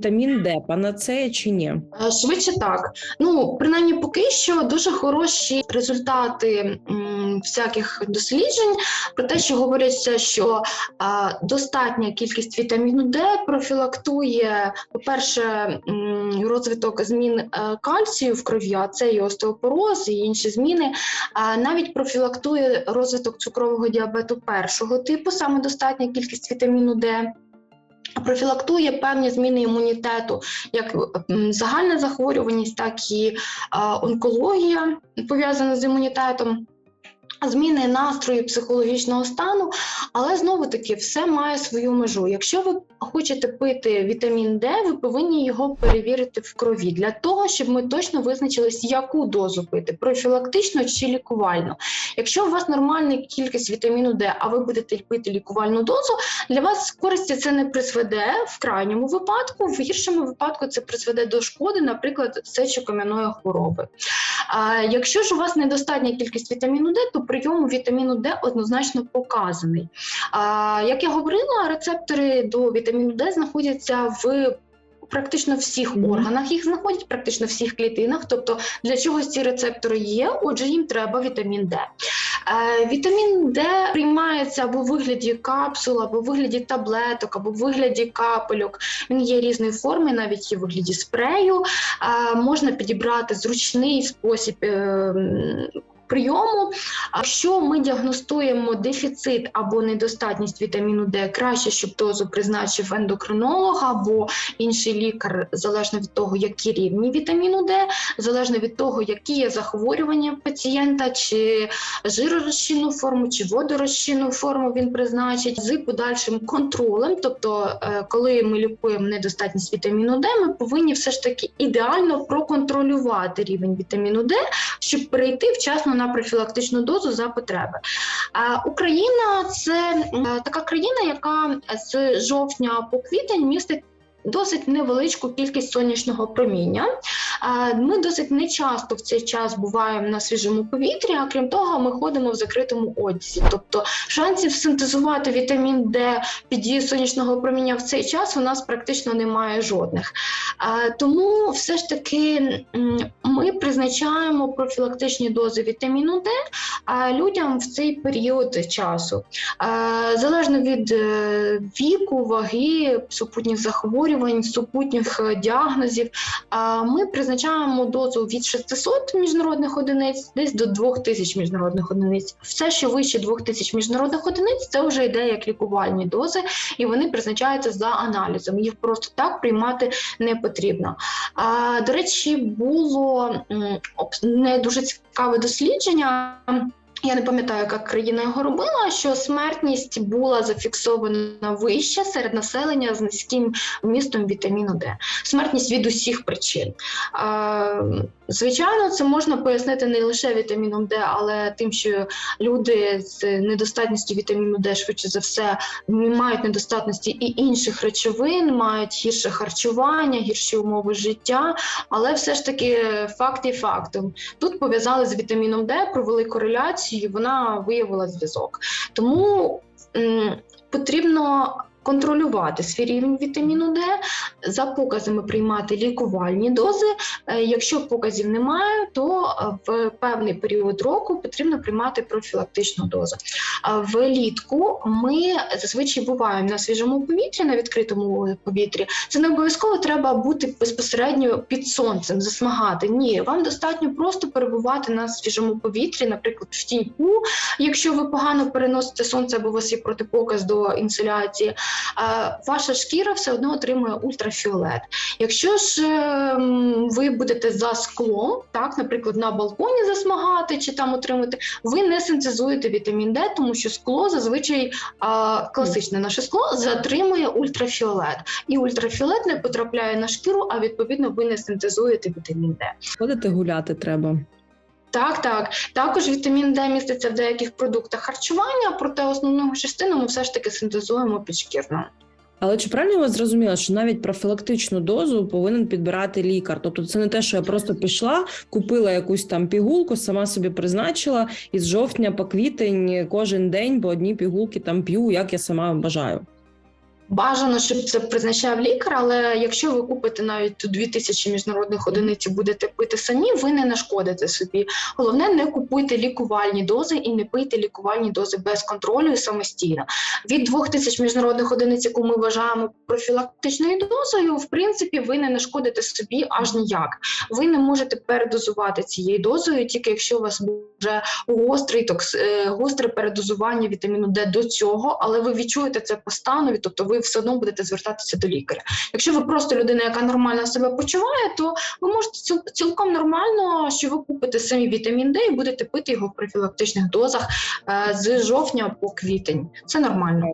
вітамін Д, панацея чи ні? Е, Швидше так. Ну, принаймні, поки що дуже хороші результати м, всяких досліджень про те, що говориться, що а, достатня кількість вітаміну Д профілактує, по-перше, розвиток змін е, кальцію в крові, а це і остеопороз, і інші зміни. А навіть профілактує розвиток цукрового діабету першого типу, саме достатня кількість вітаміну Д. Профілактує певні зміни імунітету, як загальна захворюваність, так і онкологія пов'язана з імунітетом. Зміни настрою, психологічного стану, але знову таки все має свою межу. Якщо ви хочете пити вітамін Д, ви повинні його перевірити в крові для того, щоб ми точно визначились, яку дозу пити профілактично чи лікувально. Якщо у вас нормальна кількість вітаміну Д, а ви будете пити лікувальну дозу, для вас користі це не призведе в крайньому випадку, в гіршому випадку це призведе до шкоди, наприклад, сечокам'яної хвороби. А якщо ж у вас недостатня кількість вітаміну Д, то прийом вітаміну Д однозначно показаний. А, як я говорила, рецептори до вітаміну Д знаходяться в Практично всіх органах їх знаходять, практично всіх клітинах. Тобто для чогось ці рецептори є, отже, їм треба вітамін Д. Е, вітамін Д приймається або в вигляді капсул, або в вигляді таблеток, або в вигляді капельок. Він є різної форми, навіть є в вигляді спрею. Е, можна підібрати зручний спосіб. е, м, Прийому, якщо ми діагностуємо дефіцит або недостатність вітаміну Д, краще, щоб дозу призначив ендокринолог або інший лікар, залежно від того, які рівні вітаміну Д, залежно від того, які є захворювання пацієнта, чи жиророзчинну форму, чи водорозчинну форму він призначить з подальшим контролем. Тобто, е, коли ми лікуємо недостатність вітаміну Д, ми повинні все ж таки ідеально проконтролювати рівень вітаміну Д, щоб перейти вчасно на профілактичну дозу за потреби. Е, Україна це е, така країна, яка з жовтня по квітень містить. Досить невеличку кількість сонячного проміння. Е, Ми досить нечасто в цей час буваємо на свіжому повітрі, а крім того, ми ходимо в закритому одязі. Тобто шансів синтезувати вітамін Д під дією сонячного проміння в цей час у нас практично немає жодних. Тому все ж таки ми призначаємо профілактичні дози вітаміну Д людям в цей період часу. Залежно від е, віку, ваги, супутніх захворювань, супутніх е, діагнозів, ми призначаємо дозу від 600 міжнародних одиниць десь до 2000 міжнародних одиниць. Все, що вище 2000 міжнародних одиниць, це вже йде як лікувальні дози, і вони призначаються за аналізом. Їх просто так приймати не потрібно. До речі, було м, не дуже цікаве дослідження. Я не пам'ятаю, яка країна його робила, що смертність була зафіксована вища серед населення з низьким вмістом вітаміну Д. Смертність від усіх причин. Звичайно, це можна пояснити не лише вітаміном Д, але тим, що люди з недостатністю вітаміну Д швидше за все мають недостатності і інших речовин, мають гірше харчування, гірші умови життя. Але все ж таки факт є фактом. Тут пов'язали з вітаміном Д, провели кореляцію, і вона виявила зв'язок. Тому потрібно. Контролювати свій рівень вітаміну Д, за показами приймати лікувальні дози. Е, Якщо показів немає, то е, в певний період року потрібно приймати профілактичну дозу. Влітку ми зазвичай буваємо на свіжому повітрі, на відкритому повітрі. Це не обов'язково треба бути безпосередньо під сонцем, засмагати. Ні, вам достатньо просто перебувати на свіжому повітрі, наприклад, в тіньку, якщо ви погано переносите сонце або у вас є протипоказ до інсоляції. Ваша шкіра все одно отримує ультрафіолет. Якщо ж ем, ви будете за склом, так, наприклад, на балконі засмагати чи там отримати, ви не синтезуєте вітамін Д, тому що скло зазвичай класичне наше скло затримує ультрафіолет, і ультрафіолет не потрапляє на шкіру, а відповідно ви не синтезуєте вітамін Д. Ходити гуляти треба. Так, так. Також вітамін Д міститься в деяких продуктах харчування, проте основну частину ми все ж таки синтезуємо підшкірно. Але чи правильно я зрозуміла, що навіть профілактичну дозу повинен підбирати лікар? Тобто, це не те, що я просто пішла, купила якусь там пігулку, сама собі призначила, і з жовтня по квітень кожен день по одній пігулки там п'ю, як я сама бажаю. Бажано, щоб це призначав лікар, але якщо ви купите навіть ту 2000 міжнародних одиниць і будете пити самі, ви не нашкодите собі. Головне, не купуйте лікувальні дози і не пийте лікувальні дози без контролю і самостійно. Від 2000 міжнародних одиниць, яку ми вважаємо профілактичною дозою, в принципі, ви не нашкодите собі аж ніяк. Ви не можете передозувати цією дозою, тільки якщо у вас вже гострий токс, е, гостре передозування вітаміну Д до цього, але ви відчуєте це по станові, тобто ви все одно будете звертатися до лікаря. Якщо ви просто людина, яка нормально себе почуває, то ви можете цілком нормально, що ви купите самі вітамін Д і будете пити його в профілактичних дозах е, з жовтня по квітень. Це нормально.